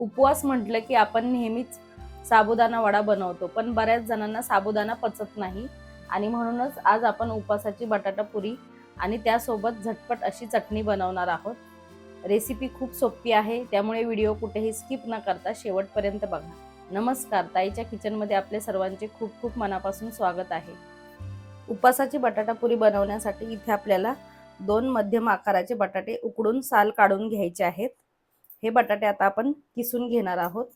उपवास म्हटलं की आपण नेहमीच साबुदाणा वडा बनवतो. पण बऱ्याच जणांना साबुदाणा पचत नाही आणि म्हणूनच आज आपण उपवासाची बटाटा पुरी आणि त्यासोबत झटपट अशी चटणी बनवणार आहोत. रेसिपी खूप सोपी आहे त्यामुळे व्हिडिओ कुठेही स्किप न करता शेवटपर्यंत बघा. नमस्कार ताईच्या किचनमध्ये आपले सर्वांचे खूप खूप मनापासून स्वागत आहे. उपवासाची बटाटा पुरी बनवण्यासाठी इथे आपल्याला दोन मध्यम आकाराचे बटाटे उकडून साल काढून घ्यायचे आहेत. हे बटाटे आता आपण किसून घेणार आहोत.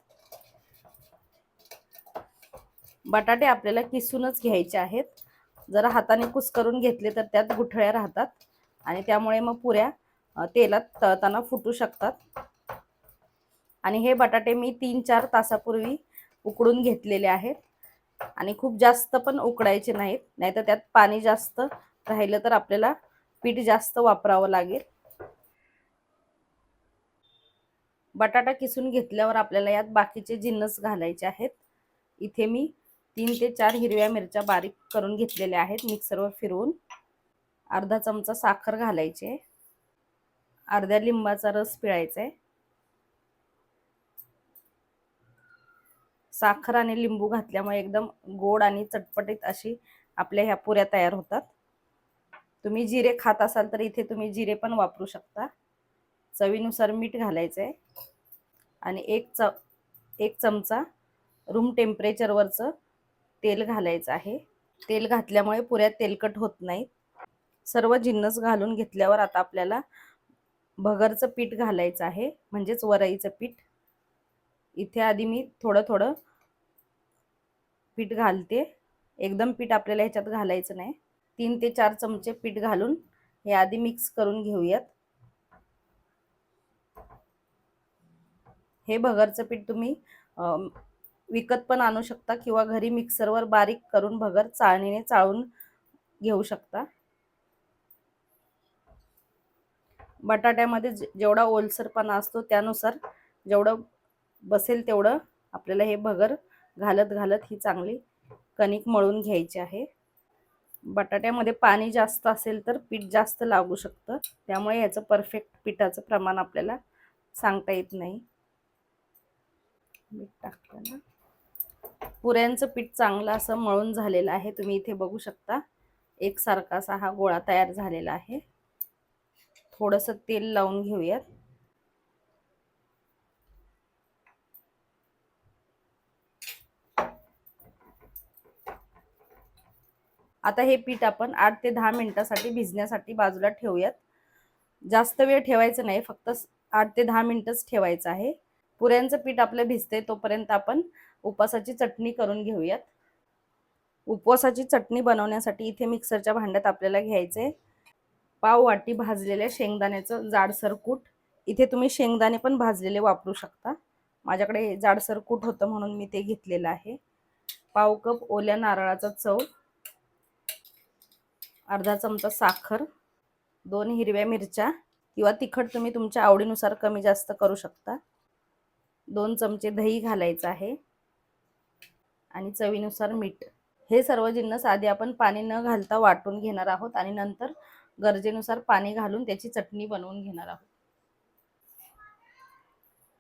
बटाटे आपल्याला किसूनच घ्यायचे आहेत. जरा हाताने कुस करून घेतले तर त्यात गुठळ्या राहतात. आणि त्यामुळे मग पुऱ्या तेलात तळताना फुटू शकतात. आणि हे बटाटे मी तीन चार तासापूर्वी उकडून घेतलेले आहेत. आणि खूप जास्त पण उकडायचे नाहीत. नाहीतर त्यात पाणी जास्त राहिलं तर आपल्याला पीठ जास्त वापरावं लागेल. बटाटा किसून घेतल्यावर आपल्याला यात बाकीचे जिन्नस घालायचे आहेत. इथे मी तीन ते चार हिरव्या मिरच्या बारीक करून घेतलेल्या आहेत. मिक्सरवर फिरवून अर्धा चमचा साखर घालायचे अर्ध्या लिंबाचा रस पिळायचा आहे. साखर आणि लिंबू घातल्यामुळे एकदम गोड आणि चटपटीत अशी आपल्या ह्या पुऱ्या तयार होतात. तुम्ही जिरे खात असाल तर इथे तुम्ही जिरे पण वापरू शकता. चवीनुसार मीठ घालायचं आहे आणि एक च एक चमचा रूम टेम्परेचरवरचं तेल घालायचं आहे. तेल घातल्यामुळे पुऱ्या तेलकट होत नाहीत. सर्व जिन्नस घालून घेतल्यावर आता आपल्याला भगरचं पीठ घालायचं आहे. म्हणजेच वरईचं पीठ. इथे आधी मी थोडं थोडं पीठ घालते. एकदम पीठ आपल्याला ह्याच्यात घालायचं नाही. तीन ते चार चमचे पीठ घालून हे आधी मिक्स करून घेऊयात. हे भगरचं पीठ तुम्ही विकत पण आणू शकता किंवा घरी मिक्सरवर बारीक करून भगर चाळणीने चाळून घेऊ शकता. बटाट्यामध्ये जे- जेवढा ओलसरपणा असतो त्यानुसार जेवढं बसेल तेवढं आपल्याला हे भगर घालत घालत ही चांगली कणिक मळून घ्यायची आहे. बटाट्यामध्ये पाणी जास्त असेल तर पीठ जास्त लागू शकतं. त्यामुळे ह्याचं परफेक्ट पिठाचं प्रमाण आपल्याला सांगता येत नाही. मीठ टाकलं ना. पुऱ्यांचं पीठ चांगलं असं मळून झालेलं आहे. तुम्ही इथे बघू शकता. एकसारखा असा हा गोळा तयार झालेला आहे. थोडंसं तेल लावून घेऊयात. आता हे पीठ आपण आठ ते दहा मिनिटासाठी भिजण्यासाठी बाजूला ठेवूयात. जास्त वेळ ठेवायचं नाही. फक्त आठ ते दहा मिनिटच ठेवायचं आहे. पुऱ्यांचं पीठ आपलं भिजते तोपर्यंत आपण उपवासाची चटणी करून घेऊयात. उपवासाची चटणी बनवण्यासाठी इथे मिक्सरच्या भांड्यात आपल्याला घ्यायचे पाव वाटी भाजलेल्या शेंगदाण्याचं जाडसर कूट. इथे तुम्ही शेंगदाणे पण भाजलेले वापरू शकता. माझ्याकडे जाडसर कूट होतं म्हणून मी ते घेतलेलं आहे. पाव कप ओल्या नारळाचा चव. अर्धा चमचा साखर. दोन हिरव्या मिरच्या किंवा तिखट तुम्ही तुमच्या आवडीनुसार कमी जास्त करू शकता. दोन चमचे दही घालायचं आहे. आणि चवीनुसार मीठ. हे सर्व जिन्नस आधी आपण पाणी न घालता वाटून घेणार आहोत आणि नंतर गरजेनुसार पाणी घालून त्याची चटणी बनवून घेणार आहोत.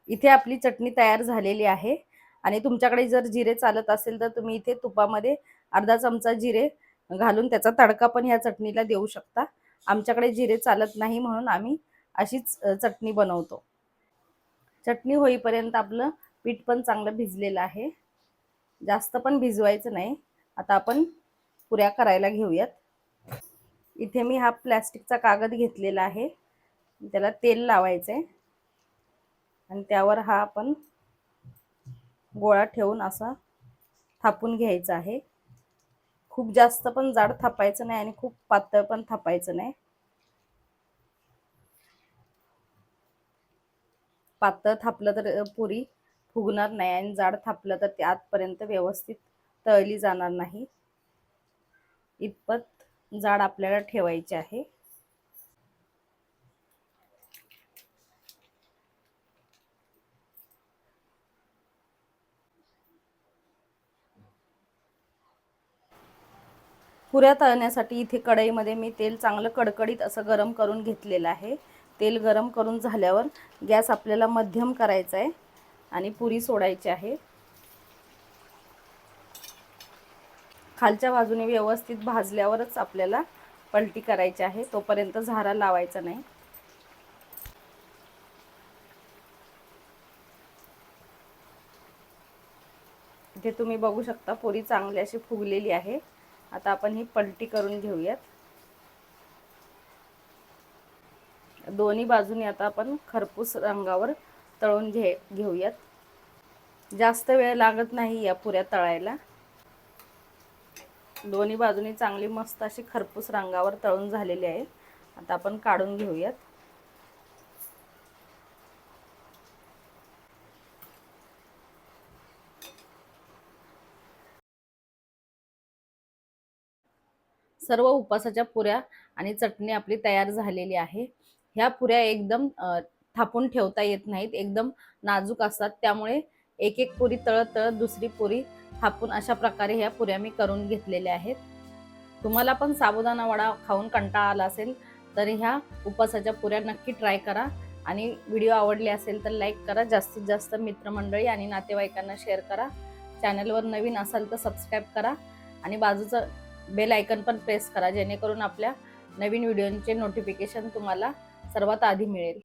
इथे आपली चटणी तयार झालेली आहे. आणि तुमच्याकडे जर जिरे चालत असेल तर तुम्ही इथे तुपामध्ये अर्धा चमचा जिरे घालून त्याचा तडका पण ह्या चटणीला देऊ शकता. आमच्याकडे जिरे चालत नाही म्हणून आम्ही अशीच चटणी बनवतो. चटणी होईपर्यंत आपलं पीठ पण चांगलं भिजलेलं आहे. जास्त पण भिजवायचं नाही. आता आपण पुऱ्या करायला घेऊयात. इथे मी हा प्लॅस्टिकचा कागद घेतलेला आहे. त्याला तेल लावायचं आहे आणि त्यावर हा आपण गोळा ठेवून असा थापून घ्यायचा आहे. खूप जास्त पण जाड थापायचं नाही आणि खूप पातळ पण थापायचं नाही. पातळ थापलं तर पुरी फुगणार नाही आणि जाड थापलं तर ते आतपर्यंत व्यवस्थित तळली जाणार नाही. इतपत जाड आपल्याला ठेवायचे आहे. पुऱ्या तळण्यासाठी इथे कढईमध्ये मी तेल चांगलं कडकडीत असं गरम करून घेतलेलं आहे. तेल गरम करून झाल्यावर गॅस आपल्याला मध्यम करायचा आहे आणि पुरी सोडायची आहे. खालच्या बाजूने व्यवस्थित भाजल्यावरच आपल्याला पलटी करायची आहे. तोपर्यंत झारा लावायचा नाही. इथे तुम्ही बघू शकता पुरी चांगली अशी फुगलेली आहे. आता आपण ही पलटी करून घेऊयात. दोन्ही बाजूनी आता आपण खरपूस रंगावर तळून घे घेऊयात. जास्त वेळ लागत नाही या पुऱ्या तळायला. दोन्ही बाजूनी चांगली मस्त अशी खरपूस रंगावर तळून झालेली आहे. आता आपण काढून घेऊयात. सर्व उपासाच्या पुऱ्या आणि चटणी आपली तयार झालेली आहे. ह्या पुऱ्या एकदम थापून ठेवता येत नाहीत. एकदम नाजूक असतात. त्यामुळे एक एक पुरी तळत तळत दुसरी पुरी थापून अशा प्रकारे ह्या पुऱ्या मी करून घेतलेल्या आहेत. तुम्हाला पण साबुदाणा वडा खाऊन कंटाळा आला असेल तर ह्या उपासाच्या पुऱ्या नक्की ट्राय करा. आणि व्हिडिओ आवडले असेल तर लाईक करा. जास्तीत जास्त मित्रमंडळी आणि नातेवाईकांना शेअर करा. चॅनलवर नवीन असाल तर सबस्क्राईब करा. आणि बाजूचं बेल आयकन पण प्रेस करा जेणेकरून आपल्या नवीन व्हिडिओचे नोटिफिकेशन तुम्हाला सर्वात आधी मिळेल.